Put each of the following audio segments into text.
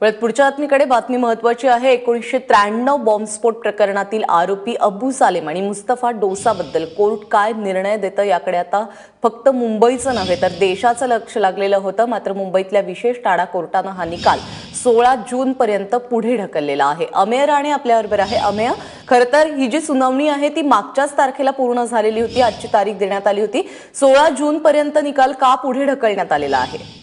परत पुढच्या बातमीकडे. बातमी महत्वाची आहे. एकोणीसशे त्र्याण्णव बॉम्बस्फोट प्रकरणातील आरोपी अबू सालेम आणि मुस्तफा डोसाबद्दल कोर्ट काय निर्णय देतं याकडे आता फक्त मुंबईचं नव्हे तर देशाचं लक्ष लागलेलं होतं. मात्र मुंबईतल्या विशेष टाडा कोर्टानं हा निकाल सोळा जून पर्यंत पुढे ढकललेला आहे. अमेय राणे आपल्याबरोबर आहे. अमेय खरं तर ही जी सुनावणी आहे ती मागच्याच तारखेला पूर्ण झालेली होती. आजची तारीख देण्यात आली होती. सोळा जून पर्यंत निकाल का पुढे ढकलण्यात आलेला आहे?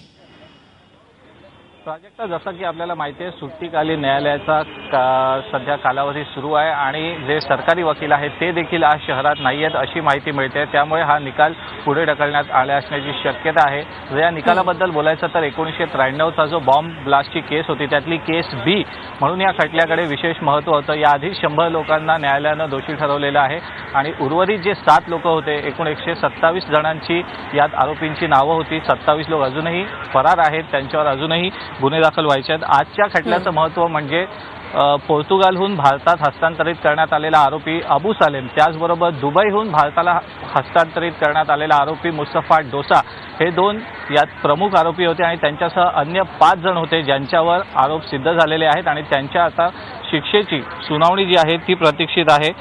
प्राजक्ता जसं की आपल्याला माहिती आहे सुट्टीकालीन न्यायालयाचा का सध्या कालावधी सुरू आहे आणि जे सरकारी वकील आहेत ते देखील आज शहरात नाही आहेत अशी माहिती मिळते. त्यामुळे हा निकाल पुढे ढकलण्यात आला असण्याची शक्यता आहे. जर या निकालाबद्दल बोलायचं तर एकोणीसशे त्र्याण्णवचा जो बॉम्ब ब्लास्टची केस होती त्यातली केस बी म्हणून या खटल्याकडे विशेष महत्त्व होतं. याआधी शंभर लोकांना न्यायालयानं दोषी ठरवलेलं आहे आणि उर्वरित जे सात लोक होते एकूण एकशे सत्तावीस जणांची यात आरोपींची नावं होती. सत्तावीस लोक अजूनही फरार आहेत त्यांच्यावर अजूनही गुन्हे दाखल व्हायचे आहेत. आजच्या खटल्याचं महत्त्व म्हणजे पोर्तुगालहून भारतात हस्तांतरित करण्यात आलेला आरोपी अबू सालेम त्याचबरोबर दुबईहून भारताला हस्तांतरित करण्यात आलेला आरोपी मुस्तफा डोसा हे दोन यात प्रमुख आरोपी होते आणि त्यांच्यासह अन्य पाच जण होते ज्यांच्यावर आरोप सिद्ध झालेले आहेत आणि त्यांच्या आता शिक्षेची सुनावणी जी आहे ती प्रतीक्षित आहे.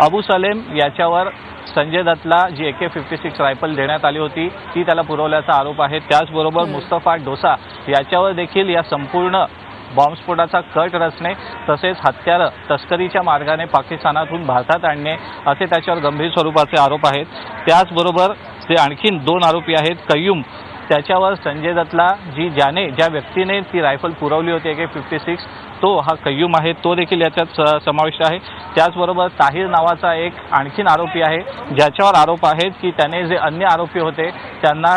अबू सलेम याच्यावर संजय दत्तला जी A K fifty six rifle देण्यात आली होती ती त्याला पुरवल्याचा आरोप आहे. त्याचबरोबर मुस्तफा डोसा याच्यावर देखील या संपूर्ण बॉम्बस्फोटाचा कट रचणे तसेच हत्यारं तस्करीच्या मार्गाने पाकिस्तानातून भारतात आणणे असे त्याच्यावर गंभीर स्वरूपाचे आरोप आहेत. त्याचबरोबर जे आणखीन दोन आरोपी आहेत कय्यूम त्याच्यावर संजय दत्तला जी ज्याने ज्या व्यक्तीने ती रायफल पुरवली होती ए के फिफ्टी सिक्स तो हा कय्यूम आहे तो देखील याच्यात समाविष्ट आहे. त्याचबरोबर ताहिर नावाचा एक आणखीन आरोपी आहे ज्याच्यावर आरोप आहेत की त्याने जे अन्य आरोपी होते त्यांना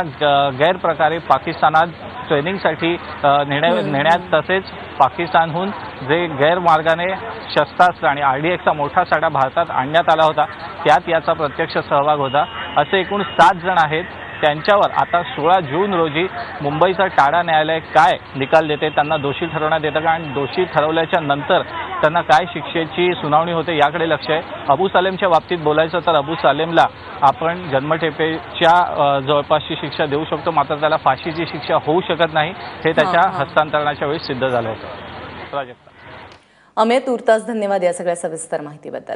गैरप्रकारे पाकिस्तानात ट्रेनिंगसाठी नेण्या नेण्यात तसेच पाकिस्तानहून जे गैरमार्गाने शस्त्रास्त्र आणि आर डी एक्सचा मोठा साठा भारतात आणण्यात आला होता त्यात याचा प्रत्यक्ष सहभाग होता. असे एकूण सात जण आहेत. त्यांच्यावर आता सोळा जून रोजी मुंबईचं टाडा न्यायालय काय निकाल देते त्यांना दोषी ठरवण्यात येतं का? आणि दोषी ठरवल्याच्या नंतर त्यांना काय शिक्षेची सुनावणी होते याकडे लक्ष आहे. अबू सालेमच्या बाबतीत बोलायचं तर अबू सालेमला आपण जन्मठेपेच्या जवळपासची शिक्षा देऊ शकतो मात्र त्याला फाशीची शिक्षा होऊ शकत नाही. हे त्याच्या. हस्तांतरणाच्या वेळी सिद्ध झालं होतं. अमेय तुर्तास धन्यवाद या सगळ्या सविस्तर माहितीबद्दल.